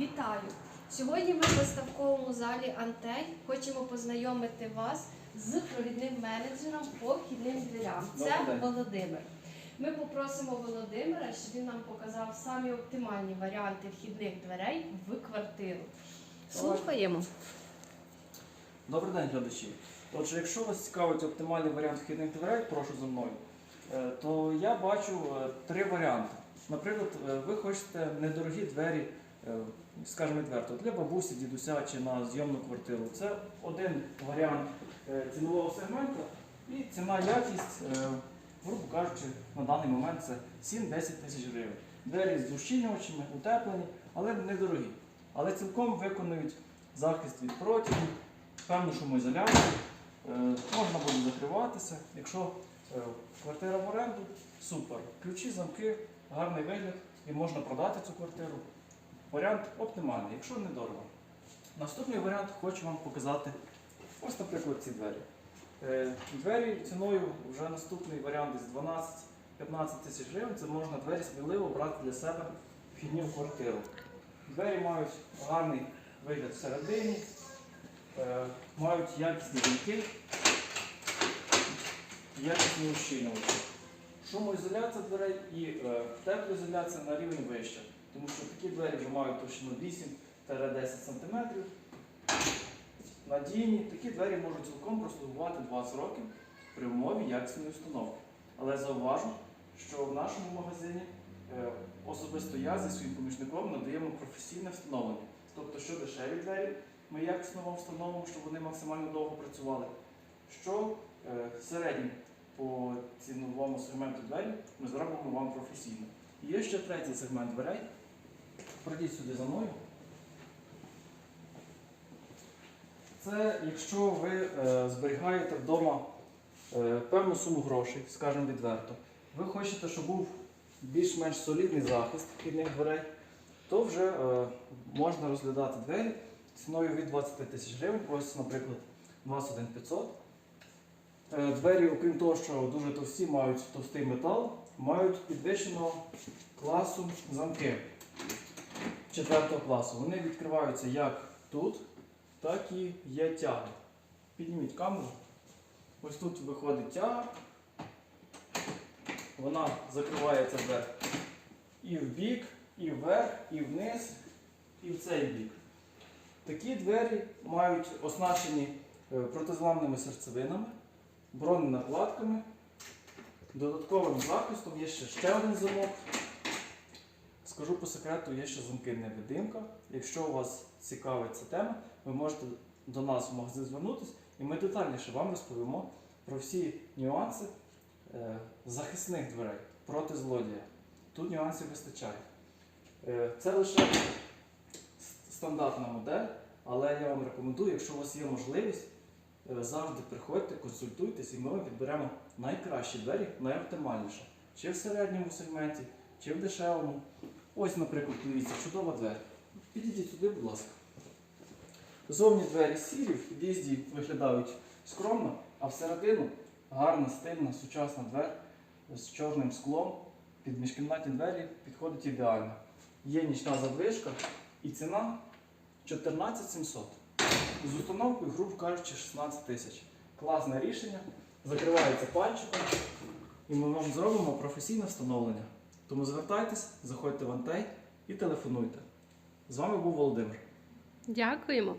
Вітаю! Сьогодні ми в виставковому залі Антей хочемо познайомити вас з провідним менеджером по вхідним дверям. Це Володимир. Ми попросимо Володимира, щоб він нам показав самі оптимальні варіанти вхідних дверей в квартиру. Слухаємо. Добрий день, глядачі. Отже, якщо вас цікавить оптимальний варіант вхідних дверей, прошу за мною, е, то я бачу е, три варіанти. Наприклад, е, ви хочете недорогі двері, скажімо відверто, для бабусі, дідуся чи на зйомну квартиру. Це один варіант е, цінового сегменту і ціна якість, е, грубо кажучи, на даний момент це 7-10 тисяч гривень. Двері з ущільнювачами, утеплені, але недорогі. Але цілком виконують захист від протягів, певну шумоізоляцію, е, можна буде закриватися. Якщо е, квартира в оренду, супер. Ключі, замки, гарний вигляд і можна продати цю квартиру. Варіант оптимальний, якщо недорого. Наступний варіант хочу вам показати. Ось, наприклад, ці двері. Е, Двері ціною вже наступний варіант десь 12-15 тисяч гривень. Це можна двері сміливо брати для себе вхідні в квартиру. Двері мають гарний вигляд всередині, е, мають якісні замки, якісні ущільнювачі. Шумоізоляція дверей і е, теплоізоляція на рівень вище, тому що такі двері вже мають товщину 8-10 см. Надійні, такі двері можуть цілком прослугувати 20 років при умові якісної установки. Але зауважу, що в нашому магазині е, особисто я зі своїм помічником надаємо професійне встановлення. Тобто, що дешеві двері, ми якісно вам встановимо, щоб вони максимально довго працювали. Що е, середні по ціновому сегменту двері ми зробимо вам професійно. Є ще третій сегмент дверей. Пройдіть сюди за мною. Це якщо ви е, зберігаєте вдома е, певну суму грошей, скажімо відверто, ви хочете, щоб був більш-менш солідний захист вхідних дверей, то вже е, можна розглядати двері ціною від 20 тисяч гривень. Ось, наприклад, 21500. Е, Двері, окрім того, що дуже товсті, мають товстий метал, мають підвищеного класу замки четвертого класу. Вони відкриваються як тут, так і є тяга. Підніміть камеру. Ось тут виходить тяга. Вона закривається вверх і в бік, і вверх, і вниз, і в цей бік. Такі двері мають оснащені е, протизламними серцевинами, броненакладками, додатковим захистом, є ще ще один замок. Скажу по секрету, є ще замки невидимка. Якщо у вас цікавить ця тема, ви можете до нас в магазин звернутися і ми детальніше вам розповімо про всі нюанси е, захисних дверей проти злодія. Тут нюансів вистачає. Е, Це лише стандартна модель, але я вам рекомендую, якщо у вас є можливість, завжди приходьте, консультуйтесь і ми вам підберемо найкращі двері, найоптимальніше. Чи в середньому сегменті, чи в дешевому. Ось, наприклад, дивіться, чудова двері. Підійдіть сюди, будь ласка. Зовні двері сірі, в під'їзді виглядають скромно, а всередину гарна, стильна, сучасна двері з чорним склом. Під міжкімнатні двері підходить ідеально. Є нічна задвижка і ціна 14 700. З установкою, грубо кажучи, 16 тисяч. Класне рішення. Закривається пальчиком і ми вам зробимо професійне встановлення. Тому звертайтесь, заходьте в антей і телефонуйте. З вами був Володимир. Дякуємо.